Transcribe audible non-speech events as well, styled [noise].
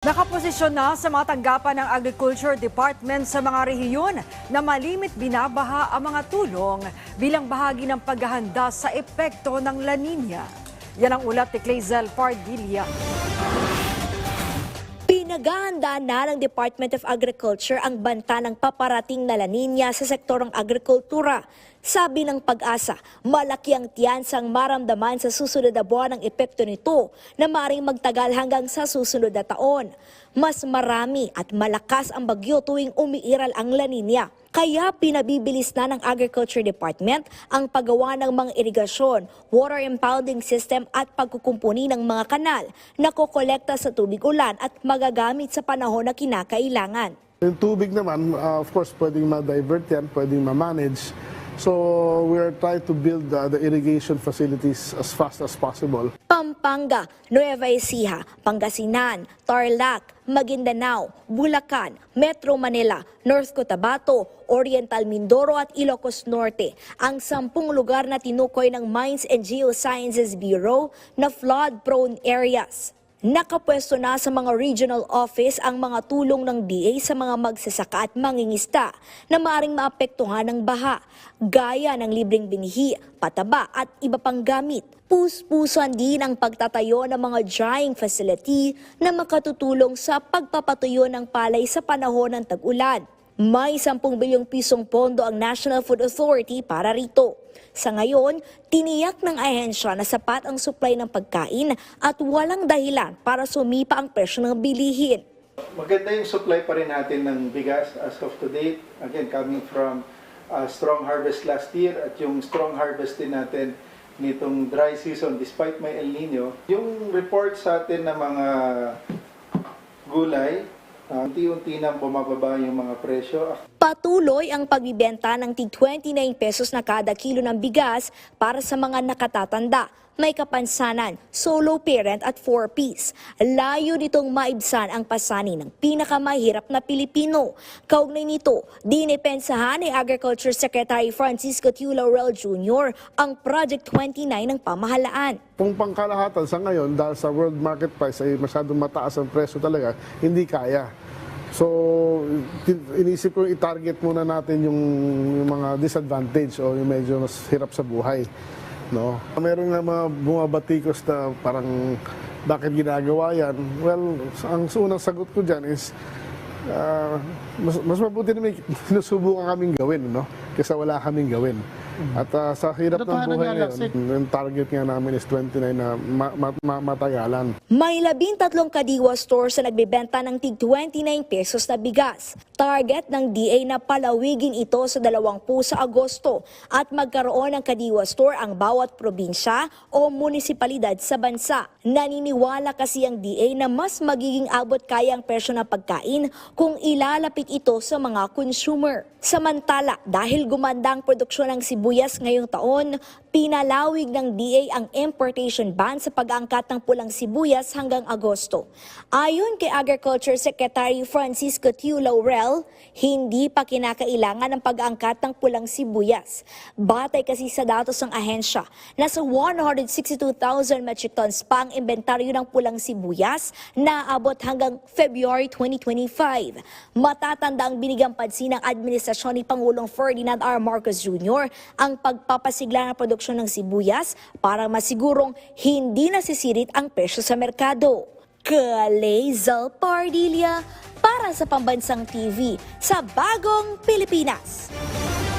Nakaposisyon na sa mga tanggapan ng Agriculture Department sa mga rehiyon na malimit binabaha ang mga tulong bilang bahagi ng paghahanda sa epekto ng La Nina. Yan ang ulat ni Clazel Pardilla. Pinaghahanda na ng Department of Agriculture ang banta ng paparating na La Nina sa sektorong agrikultura. Sabi ng pag-asa, malaki ang tiyansang maramdaman sa susunod na buwan ang epekto nito na maring magtagal hanggang sa susunod na taon. Mas marami at malakas ang bagyo tuwing umiiral ang La Nina. Kaya pinabibilis na ng Agriculture Department ang paggawa ng mga irigasyon, water impounding system at pagkukumpuni ng mga kanal na kokolekta sa tubig ulan at magagamit sa panahon na kinakailangan. Yung tubig naman, uh, of course, pwedeng ma-divert yan, pwedeng ma-manage. So we are trying to build uh, the irrigation facilities as fast as possible. Pampanga, Nueva Ecija, Pangasinan, Tarlac, Maguindanao, Bulacan, Metro Manila, North Cotabato, Oriental Mindoro at Ilocos Norte ang sampung lugar na tinukoy ng Mines and Geosciences Bureau na flood-prone areas. Nakapwesto na sa mga regional office ang mga tulong ng DA sa mga magsasaka at mangingista na maaaring maapektuhan ng baha, gaya ng libreng binihi, pataba at iba pang gamit. Puspusan din ang pagtatayo ng mga drying facility na makatutulong sa pagpapatuyo ng palay sa panahon ng tag-ulan. May 10 bilyong pisong pondo ang National Food Authority para rito. Sa ngayon, tiniyak ng ahensya na sapat ang supply ng pagkain at walang dahilan para sumipa ang presyo ng bilihin. Maganda yung supply pa rin natin ng bigas as of today. Again, coming from uh, strong harvest last year at yung strong harvest din natin nitong dry season despite may El Nino. Yung report sa atin ng mga gulay, unti-unti nang bumababa yung mga presyo. Patuloy ang pagbibenta ng tig 29 pesos na kada kilo ng bigas para sa mga nakatatanda, may kapansanan, solo parent at 4-piece. Layo nitong maibsan ang pasani ng pinakamahirap na Pilipino. Kaugnay nito, dinipensahan ni Agriculture Secretary Francisco Tiu Laurel Jr. ang Project 29 ng pamahalaan. Kung pangkalahatan sa ngayon, dahil sa world market price ay masyadong mataas ang presyo talaga, hindi kaya. So, inisip ko i-target muna natin yung, yung mga disadvantage o yung medyo mas hirap sa buhay. No? Meron nga mga bumabatikos na parang bakit ginagawa yan? Well, ang unang sagot ko dyan is ah, mas, mas mabuti na may [laughs] sinusubukan kaming gawin, no? Kaysa wala kaming gawin. At ah, sa hirap ng Totohanan buhay nga, ngayon, yung target nga namin is 29 na ma- ma- ma- matagalan. May labintatlong kadiwa stores na nagbebenta ng tig 29 pesos na bigas. Target ng DA na palawigin ito sa 20 sa Agosto at magkaroon ng kadiwa store ang bawat probinsya o munisipalidad sa bansa. Naniniwala kasi ang DA na mas magiging abot kaya ang presyo ng pagkain kung ilalapit ito sa mga consumer. Samantala, dahil gumanda ang produksyon ng sibuyas ngayong taon, pinalawig ng DA ang importation ban sa pag-aangkat ng pulang sibuyas hanggang Agosto. Ayon kay Agriculture Secretary Francisco Tiu Laurel, hindi pa kinakailangan ng pag-aangkat ng pulang sibuyas. Batay kasi sa datos ng ahensya, nasa 162,000 metric tons pa ang inventaryo ng pulang sibuyas na abot hanggang February 2025. Matatanda ang binigyang pansin ng administrasyon ni Pangulong Ferdinand R. Marcos Jr. ang pagpapasigla ng produksyon ng sibuyas para masigurong hindi nasisirit ang presyo sa merkado. Kalezal Pardilia para sa Pambansang TV sa Bagong Pilipinas.